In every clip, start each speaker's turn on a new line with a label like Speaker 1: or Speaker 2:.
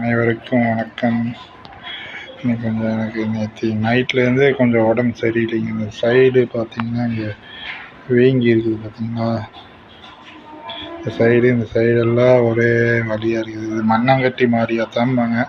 Speaker 1: அனைவருக்கும் வணக்கம். இன்னைக்கு கொஞ்சம் எனக்கு நேற்று நைட்லேருந்தே கொஞ்சம் உடம்பு சரியில்லைங்க. இந்த சைடு பார்த்தீங்கன்னா இங்கே வீங்கி இருக்குது பார்த்தீங்களா? இந்த சைடு இந்த சைடெல்லாம் ஒரே வழியாக இருக்குது. இது மண்ணாங்கட்டி மாதிரியாத்தாம்பாங்க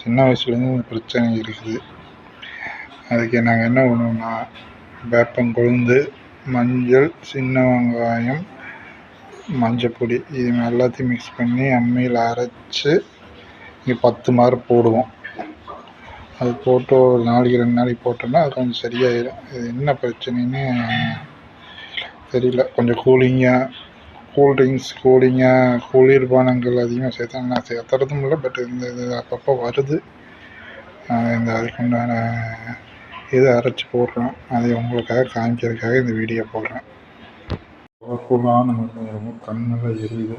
Speaker 1: சின்ன வயசுலேருந்து இந்த பிரச்சனை இருக்குது. அதுக்கு நாங்கள் என்ன பண்ணுவோம்னா வேப்பங்கொழுந்து மஞ்சள் சின்ன வெங்காயம் மஞ்சப்பொடி இது எல்லாத்தையும் மிக்ஸ் பண்ணி அம்மியில் அரைச்சி இங்கே பத்து மாறு போடுவோம். அது போட்டு ஒரு நாளைக்கு ரெண்டு நாளைக்கு போட்டோம்னா அது கொஞ்சம் சரியாயிடும் இது என்ன பிரச்சனைன்னு தெரியல. கொஞ்சம் கூலிங்காக கூல்ட்ரிங்க்ஸ் கூலிங்காக குளிர்பானங்கள் அதிகமாக சேர்த்தா நான் சேர்த்துறதும் இல்லை பட் இந்த இது அப்பப்போ வருது. இந்த அதுக்குண்டான இது அரைச்சி போடுறேன் அதை உங்களுக்காக காமிக்கிறதுக்காக இந்த வீடியோ போடுறேன். பவர்ஃபுல்லான மருந்து ரொம்ப கண்ணெல்லாம் எரியுது.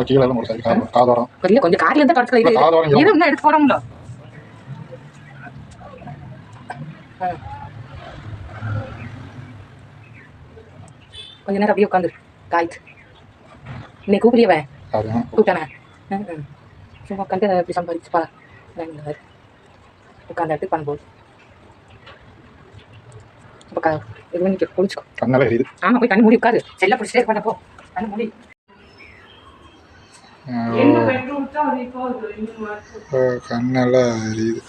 Speaker 1: கீழே ஒரு சரி காதோரம்
Speaker 2: இல்ல கொஞ்சம் கார்ல இருந்து தொடச்சு இது
Speaker 1: காதோரம்
Speaker 2: இது இன்னும் எடுத்து போறோம்ல கொஞ்ச நேரம் அப்படியே உட்காந்து காய்த்து இன்னைக்கு கூப்பிடியவன் கூப்பிட்டானே. சும்மா உட்காந்து இப்படி சம்பாதிச்சு பா உட்காந்து எடுத்து பண்ண போகுது இப்போ இது பண்ணி குளிச்சுக்கோ
Speaker 1: கண்ணெல்லாம் எரியுது
Speaker 2: ஆமா போய் கண்ணு மூடி உட்காரு செல்ல பிடிச்சிட்டே பண்ண போ கண்ணு மூடி
Speaker 1: கண்ணெல்லாம் எரியுது